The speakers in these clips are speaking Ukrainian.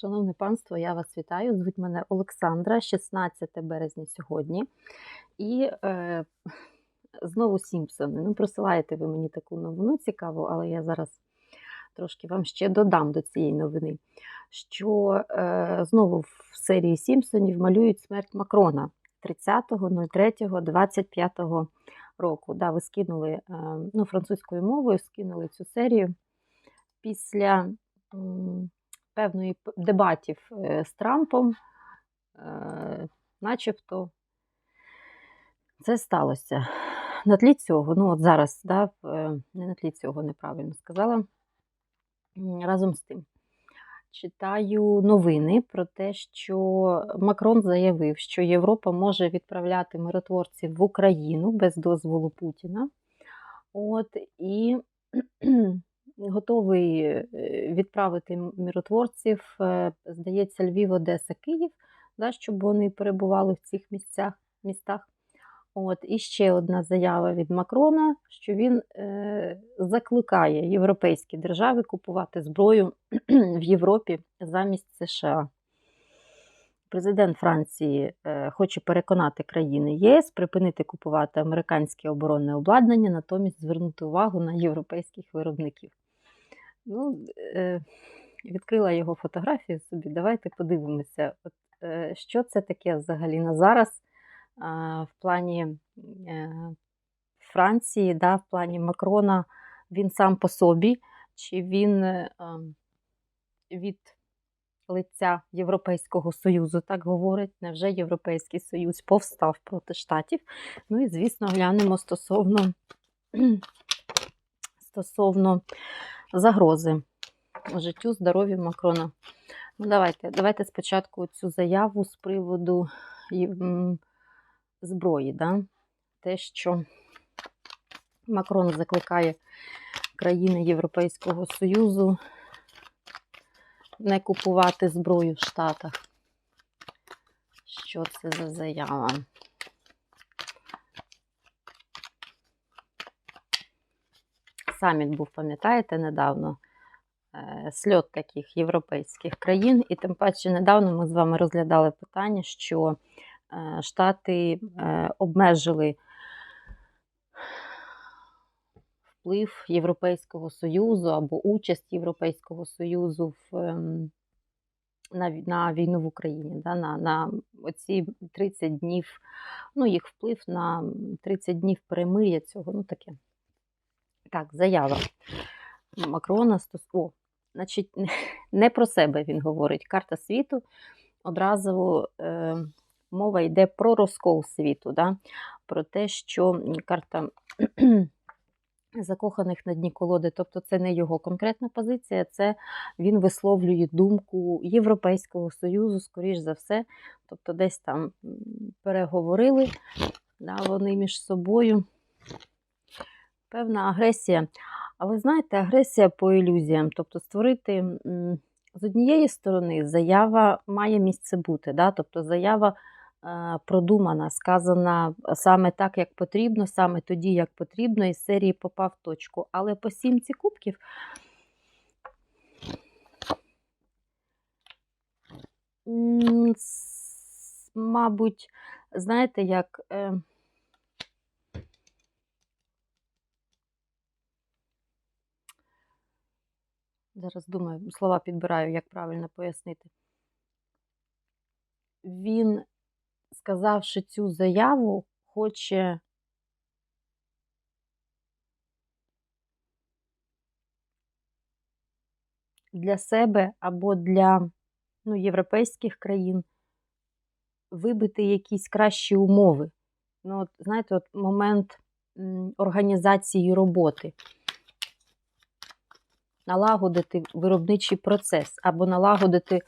Шановне панство, я вас вітаю. Звуть мене Олександра, 16 березня сьогодні. І е, знову Сімпсони. Ну, присилаєте ви мені таку новину цікаву, але я зараз трошки вам ще додам до цієї новини, що е, знову в серії Сімпсонів малюють смерть Макрона 30.03.25 року. Да, ви скинули е, ну, французькою мовою, скинули цю серію після. м, Певної дебатів е, з Трампом, е, начебто це сталося. На тлі цього, ну от зараз, да, е, не на тлі цього неправильно сказала. Разом з тим, читаю новини про те, що Макрон заявив, що Європа може відправляти миротворців в Україну без дозволу Путіна. От, і готовий е, відправити миротворців, е, здається, Львів, Одеса, Київ, да, щоб вони перебували в цих місцях, містах. От, і ще одна заява від Макрона, що він е, закликає європейські держави купувати зброю в Європі замість США. Президент Франції е, хоче переконати країни ЄС припинити купувати американське оборонне обладнання, натомість звернути увагу на європейських виробників. Ну, е, відкрила його фотографію собі. Давайте подивимося, от, е, що це таке взагалі на зараз а, в плані е, Франції, да, в плані Макрона. Він сам по собі, чи він е, від лиця Європейського Союзу, так говорить, невже Європейський Союз повстав проти штатів. Ну і, звісно, глянемо стосовно, стосовно загрози життю, здоров'ю Макрона. Ну, давайте, давайте спочатку цю заяву з приводу зброї. Да? Те, що Макрон закликає країни Європейського Союзу не купувати зброю в Штатах. Що це за заява? Саміт був, пам'ятаєте, недавно е, сльот таких європейських країн, і тим паче недавно ми з вами розглядали питання, що е, Штати е, обмежили вплив Європейського Союзу або участь Європейського Союзу в, ем, на, на війну в Україні, да, на, на оці 30 днів, ну, їх вплив на 30 днів перемир'я цього, ну таке. Так, заява Макрона. О, значить, не про себе він говорить. Карта світу. Одразу е, мова йде про розкол світу, да? про те, що карта закоханих на дні колоди, тобто це не його конкретна позиція, це він висловлює думку Європейського Союзу, скоріш за все. Тобто десь там переговорили да, вони між собою. Певна агресія. А ви знаєте, агресія по ілюзіям, тобто створити з однієї сторони заява має місце бути, да? тобто заява е, продумана, сказана саме так, як потрібно, саме тоді, як потрібно, із серії попав в точку. Але по сімці кубків мабуть, знаєте, як. Зараз думаю, слова підбираю, як правильно пояснити. Він, сказавши цю заяву, хоче для себе або для ну, європейських країн вибити якісь кращі умови. Ну, от, знаєте, от момент організації роботи налагодити виробничий процес або налагодити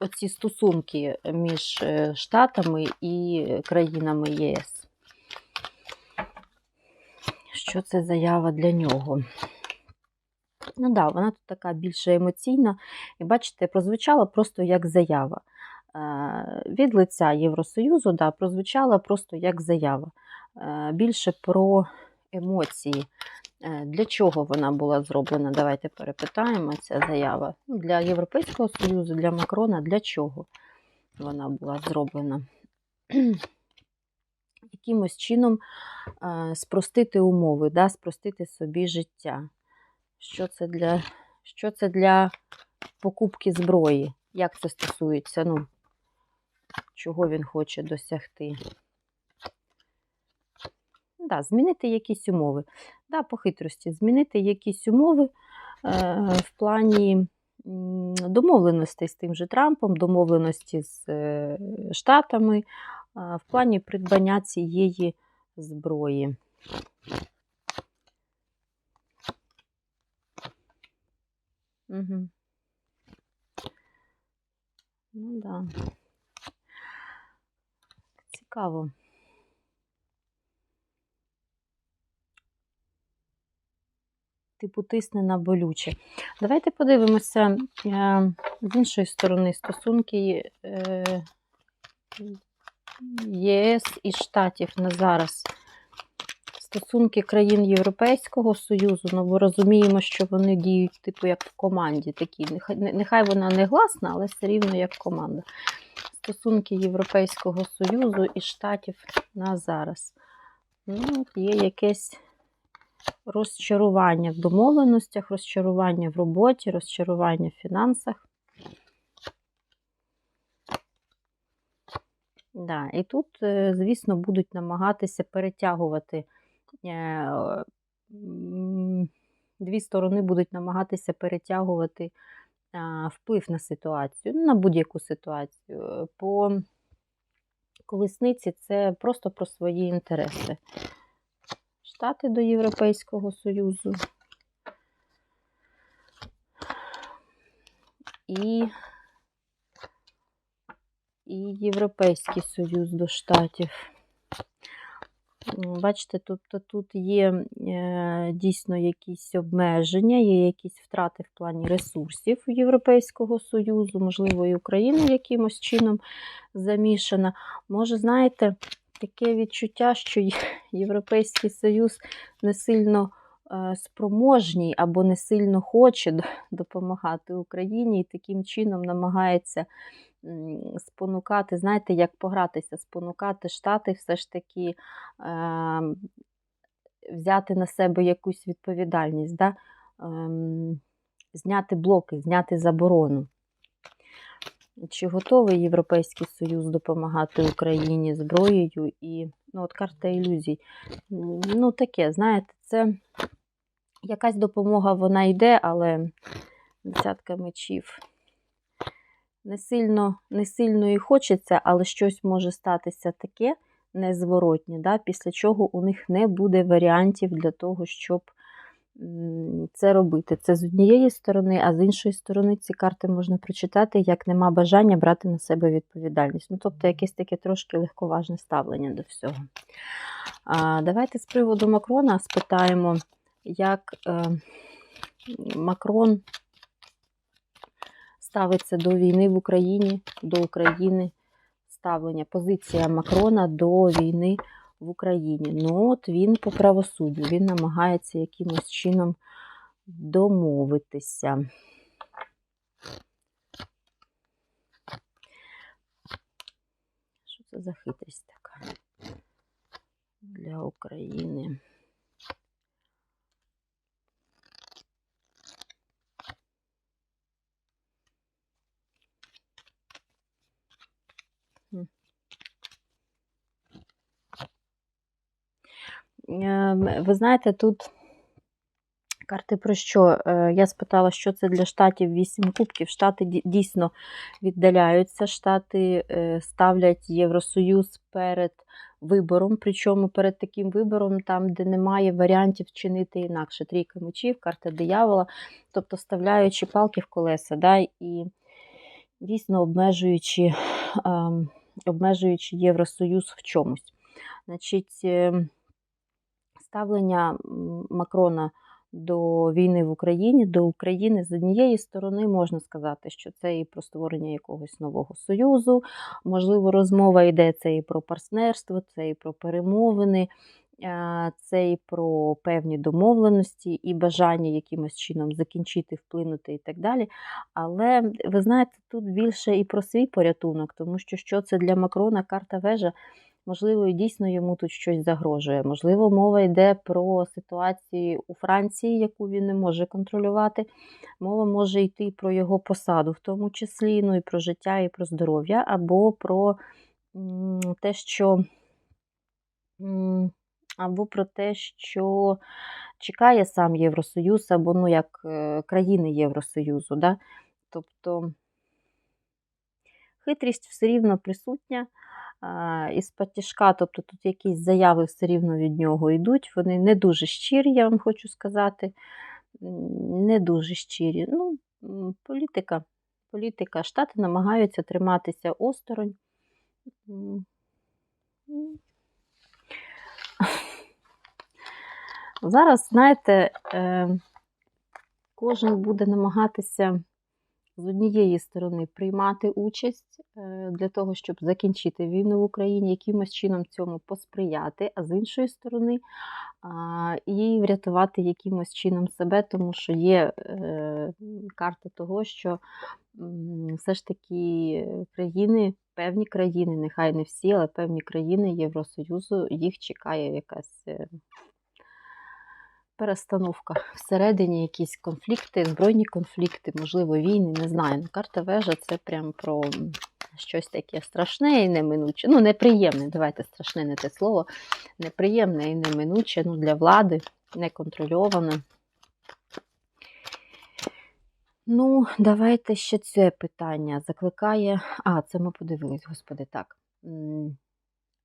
оці стосунки між е, Штатами і країнами ЄС. Що це заява для нього? Ну да, вона тут така більше емоційна. І бачите, прозвучала просто як заява. Е, Від лиця Євросоюзу да, прозвучала просто як заява. Е, Більше про емоції. Е, Для чого вона була зроблена? Давайте перепитаємо ця заява. Для Європейського Союзу, для Макрона, для чого вона була зроблена? Якимось чином е, спростити умови, да, спростити собі життя. Що це для, що це для покупки зброї? Як це стосується? Ну, чого він хоче досягти? Да, змінити якісь умови. Да, по хитрості, змінити якісь умови е, в плані м, домовленостей з тим же Трампом, домовленості з е, Штатами, е, в плані придбання цієї зброї. Угу. Ну да. Цікаво. Типу тисне на болюче. Давайте подивимося е, з іншої сторони стосунки е, ЄС і Штатів на зараз. Стосунки країн Європейського Союзу, ну бо розуміємо, що вони діють, типу, як в команді. такі. Нехай, нехай вона не гласна, але все рівно як команда. Стосунки Європейського Союзу і Штатів на зараз. Ну, Є якесь розчарування в домовленостях, розчарування в роботі, розчарування в фінансах. Да, і тут, е, звісно, будуть намагатися перетягувати. е, Дві сторони будуть намагатися перетягувати вплив на ситуацію, ну, на будь-яку ситуацію. По колесниці це просто про свої інтереси. Штати до Європейського Союзу. І, і Європейський Союз до Штатів. Бачите, тобто тут є е, дійсно якісь обмеження, є якісь втрати в плані ресурсів Європейського Союзу, можливо, і Україна якимось чином замішана. Може, знаєте, таке відчуття, що Європейський Союз не сильно е, спроможній або не сильно хоче допомагати Україні і таким чином намагається спонукати, знаєте, як погратися, спонукати Штати все ж таки е, взяти на себе якусь відповідальність, да? ем, зняти блоки, зняти заборону. Чи готовий Європейський Союз допомагати Україні зброєю і ну, от карта ілюзій. Ну, таке, знаєте, це якась допомога вона йде, але десятка мечів. Не сильно, не сильно і хочеться, але щось може статися таке незворотнє, да, після чого у них не буде варіантів для того, щоб це робити. Це з однієї сторони, а з іншої сторони ці карти можна прочитати, як нема бажання брати на себе відповідальність. Ну, тобто якесь таке трошки легковажне ставлення до всього. А, давайте з приводу Макрона спитаємо, як е, Макрон ставиться до війни в Україні, до України, ставлення, позиція Макрона до війни в Україні. Ну, от він по правосуддю, він намагається якимось чином домовитися. Що це за хитрість така для України? Ви знаєте, тут карти про що? Е, Я спитала, що це для штатів 8 кубків. Штати дійсно віддаляються, штати е, ставлять Євросоюз перед вибором. Причому перед таким вибором, там, де немає варіантів вчинити інакше. Трійка мечів, карта диявола, тобто вставляючи палки в колеса, да, і дійсно обмежуючи, ем, обмежуючи Євросоюз в чомусь. Значить, ем, ставлення Макрона до війни в Україні, до України з однієї сторони можна сказати, що це і про створення якогось нового союзу. Можливо, розмова йде це і про партнерство, це і про перемовини. Е, Це і про певні домовленості, і бажання якимось чином закінчити, вплинути і так далі. Але ви знаєте, тут більше і про свій порятунок, тому що що це для Макрона карта вежа. Можливо, дійсно йому тут щось загрожує. Можливо, мова йде про ситуацію у Франції, яку він не може контролювати. Мова може йти про його посаду, в тому числі, ну і про життя, і про здоров'я, або про те, що. або про те, що чекає сам Євросоюз, або ну, як е, країни Євросоюзу. Да? Тобто хитрість все рівно присутня. А, із патішка, тобто тут якісь заяви все рівно від нього йдуть. Вони не дуже щирі, я вам хочу сказати. Не дуже щирі. Ну, політика. Політика. Штати намагаються триматися осторонь. Зараз, знаєте, е, кожен буде намагатися з однієї сторони приймати участь е, для того, щоб закінчити війну в Україні, якимось чином цьому посприяти, а з іншої сторони і врятувати якимось чином себе, тому що є е, карта того, що все ж таки країни, певні країни, нехай не всі, але певні країни Євросоюзу, їх чекає якась. Перестановка всередині якісь конфлікти, збройні конфлікти, можливо, війни, не знаю. Ну, Карта вежа це прям про щось таке страшне і неминуче. Ну, неприємне, давайте страшне не те слово. Неприємне і неминуче ну, для влади, неконтрольоване. Ну, давайте ще це питання закликає. А, це ми подивились, господи, так.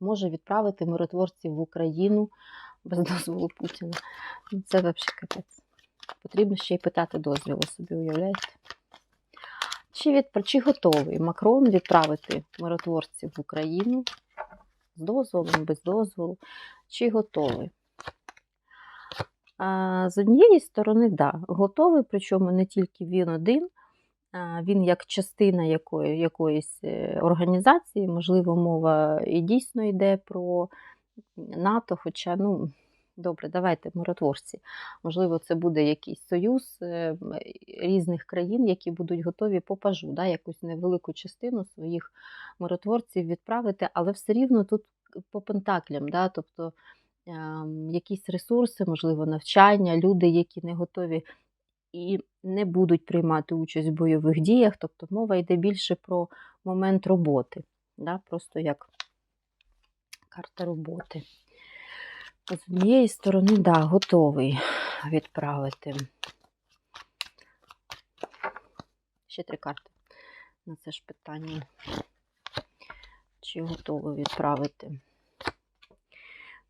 Може відправити миротворців в Україну без дозволу Путіна. Ну, Це взагалі капець. Потрібно ще й питати дозволу собі, уявляєте? Чи, від... чи готовий Макрон відправити миротворців в Україну з дозволом, без дозволу? Чи готовий? З однієї сторони, да, готовий, причому не тільки він один, він як частина якої, якоїсь е, організації, можливо, мова і дійсно йде про НАТО, хоча, ну, добре, давайте миротворці. Можливо, це буде якийсь союз е, різних країн, які будуть готові по пажу, да, якусь невелику частину своїх миротворців відправити, але все рівно тут по пентаклям, да, тобто ем, якісь ресурси, можливо, навчання, люди, які не готові і не будуть приймати участь в бойових діях, тобто мова йде більше про момент роботи, да, просто як карта роботи. З однієї сторони, да, готовий відправити. Ще три карти на це ж питання. Чи готовий відправити?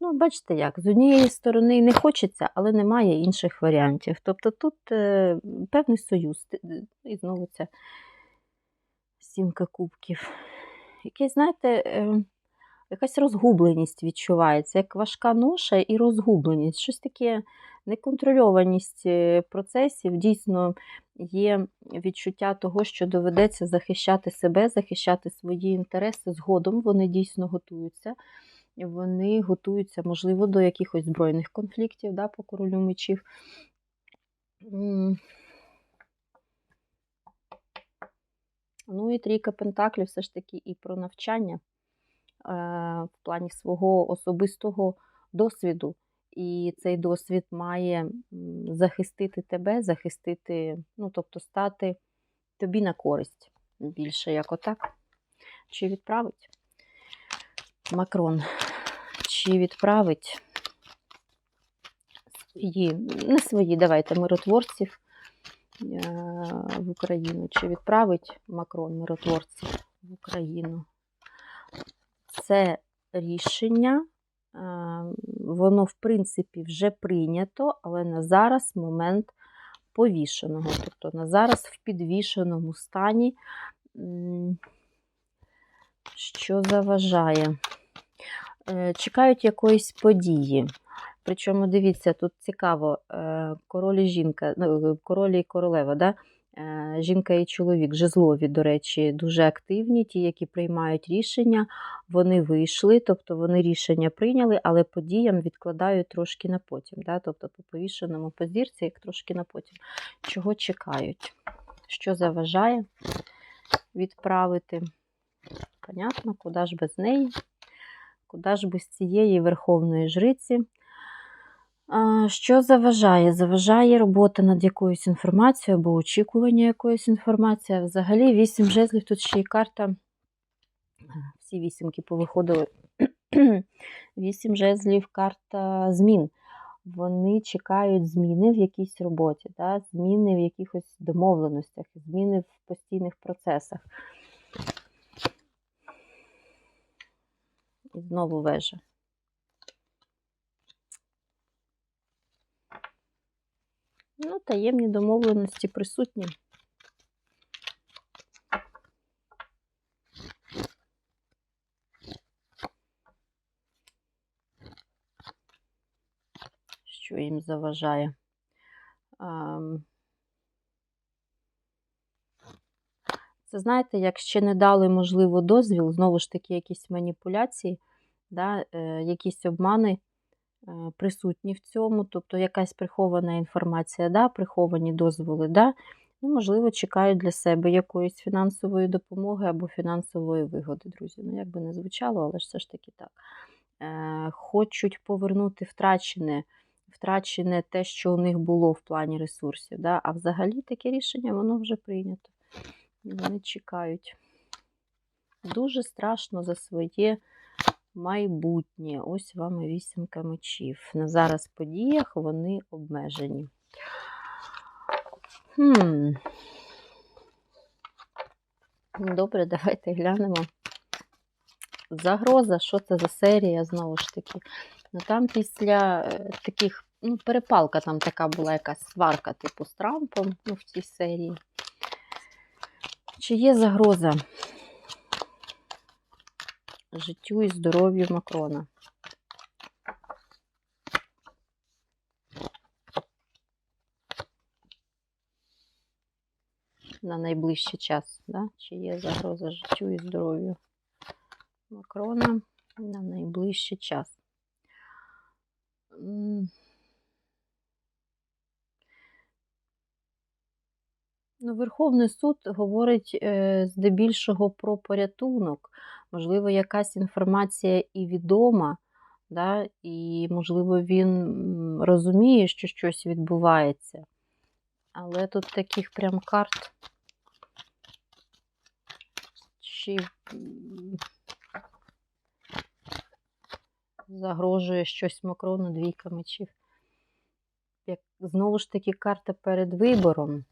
Ну, бачите як, з однієї сторони не хочеться, але немає інших варіантів. Тобто тут е, певний союз. Е, І знову ця сімка кубків. Якесь, знаєте, е, якась розгубленість відчувається, як важка ноша і розгубленість. Щось таке неконтрольованість е, процесів. Дійсно є відчуття того, що доведеться захищати себе, захищати свої інтереси. Згодом вони дійсно готуються. Вони готуються, можливо, до якихось збройних конфліктів да, по королю мечів. Ну і трійка пентаклів все ж таки і про навчання в плані свого особистого досвіду. І цей досвід має захистити тебе, захистити, ну, тобто стати тобі на користь більше, як отак. Чи відправить Макрон? Чи відправить свої, не свої, давайте, миротворців е, в Україну? Чи відправить Макрон миротворців в Україну? Це рішення, е, воно, в принципі, вже прийнято, але на зараз момент повішеного. Тобто на зараз в підвішеному стані, що заважає. Е, Чекають якоїсь події. Причому, дивіться, тут цікаво, е, король і жінка, ну, король і королева, да? Е, Жінка і чоловік, жезлові, до речі, дуже активні, ті, які приймають рішення, вони вийшли, тобто вони рішення прийняли, але подіям відкладають трошки на потім. Да? Тобто по повішеному по зірці, як трошки на потім. Чого чекають? Що заважає відправити? Понятно, куди ж без неї? Куди ж без цієї верховної жриці? Що заважає? Заважає робота над якоюсь інформацією або очікування якоїсь інформації. Взагалі, вісім жезлів, тут ще й карта. Всі вісімки повиходили. Вісім жезлів, карта змін. Вони чекають зміни в якійсь роботі, да? зміни в якихось домовленостях, зміни в постійних процесах. І знову вежа. Ну, таємні домовленості присутні. Що їм заважає? Це знаєте, як ще не дали, можливо, дозвіл, знову ж таки, якісь маніпуляції, да, е, якісь обмани присутні в цьому, тобто якась прихована інформація, да, приховані дозволи, да, ну, можливо, чекають для себе якоїсь фінансової допомоги або фінансової вигоди, друзі. Ну, як би не звучало, але ж все ж таки так. Е, Хочуть повернути втрачене, втрачене те, що у них було в плані ресурсів. Да? А взагалі таке рішення воно вже прийнято. Вони чекають. Дуже страшно за своє майбутнє. Ось вам вісімка мечів. На зараз подіях вони обмежені. Хм. Добре, давайте глянемо. Загроза, що це за серія, знову ж таки. Ну там після е, таких, ну, перепалка там така була якась сварка, типу, з Трампом ну, в цій серії. Чи є загроза життю і здоров'ю Макрона? На найближчий час, да? Чи є загроза життю і здоров'ю Макрона на найближчий час? Ну, Верховний суд говорить е, здебільшого про порятунок. Можливо, якась інформація і відома, да? і, можливо, він розуміє, що щось відбувається. Але тут таких прям карт. Чи загрожує щось Макрону двійка мечів. Як, знову ж таки, карта перед вибором.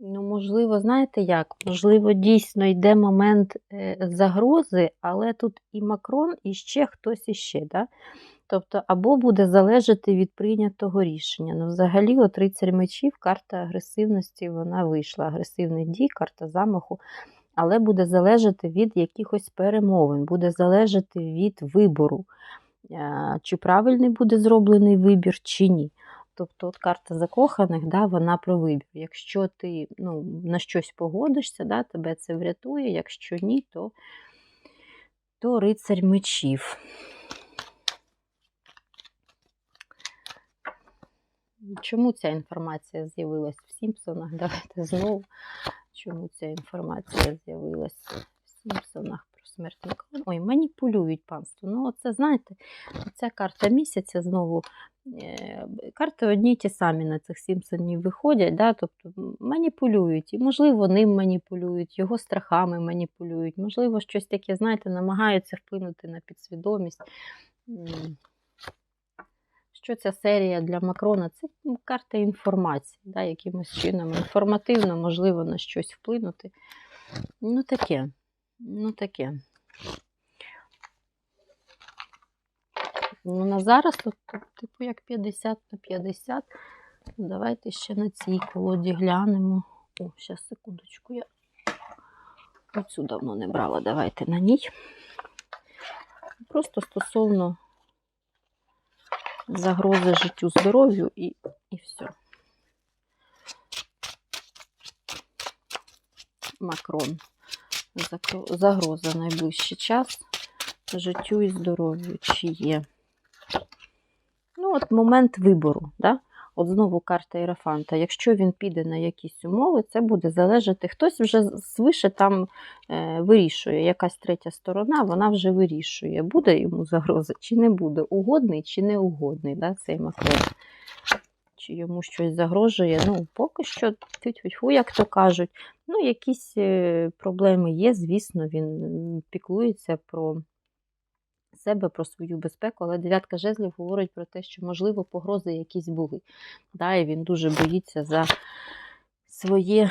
Ну, можливо, знаєте як? Можливо, дійсно йде момент е, загрози, але тут і Макрон, і ще хтось іще. Да? Тобто, або буде залежати від прийнятого рішення. Ну, взагалі, от рицарь мечів, карта агресивності, вона вийшла. Агресивних дій, карта замаху, але буде залежати від якихось перемовин, буде залежати від вибору, Е, чи правильний буде зроблений вибір, чи ні. Тобто от карта закоханих, да, вона про вибір. Якщо ти ну, на щось погодишся, да, тебе це врятує, якщо ні, то, то рицарь мечів. Чому ця інформація з'явилась в Сімпсонах? Давайте знову. Чому ця інформація з'явилась в Сімпсонах про смерть? Ой, маніпулюють панство. Ну, оце, знаєте, ця карта місяця знову. Е, Карти одні й ті самі на цих Сімпсонів виходять, да? тобто маніпулюють. І, можливо, ним маніпулюють, його страхами маніпулюють. Можливо, щось таке, знаєте, намагаються вплинути на підсвідомість. Що ця серія для Макрона? Це карта інформації, да, якимось чином інформативно, можливо, на щось вплинути. Ну, таке. Ну, таке. Ну, на зараз, тут, типу, як 50 на 50. Ну, давайте ще на цій колоді глянемо. О, зараз, секундочку, я оцю давно не брала. Давайте на ній. Просто стосовно загрози життю, здоров'ю і, і все. Макрон. Загроза найближчий час життю і здоров'ю. Чи є? Ну, от момент вибору. Да? От знову карта Ірафанта. Якщо він піде на якісь умови, це буде залежати. Хтось вже свише там е, вирішує, якась третя сторона, вона вже вирішує, буде йому загроза чи не буде, угодний чи не угодний да, цей Макрон. Чи йому щось загрожує. Ну, поки що, тьфу-тьфу-тьфу, як то кажуть. Ну, якісь е, проблеми є, звісно, він піклується про себе, про свою безпеку, але дев'ятка жезлів говорить про те, що, можливо, погрози якісь були. Да, і він дуже боїться за своє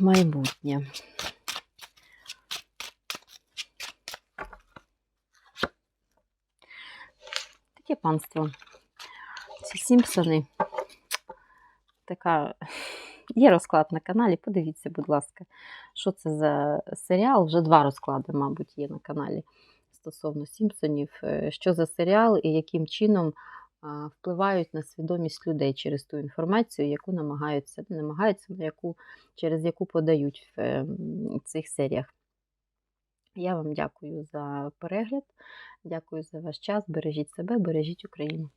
майбутнє. Таке панство. Ці Сімпсони. Така. Є розклад на каналі, подивіться, будь ласка, що це за серіал. Вже два розклади, мабуть, є на каналі стосовно Сімпсонів. Е, Що за серіал і яким чином впливають на свідомість людей через ту інформацію, яку намагаються, намагаються, на яку, через яку подають в е, цих серіях. Я вам дякую за перегляд, дякую за ваш час. Бережіть себе, бережіть Україну.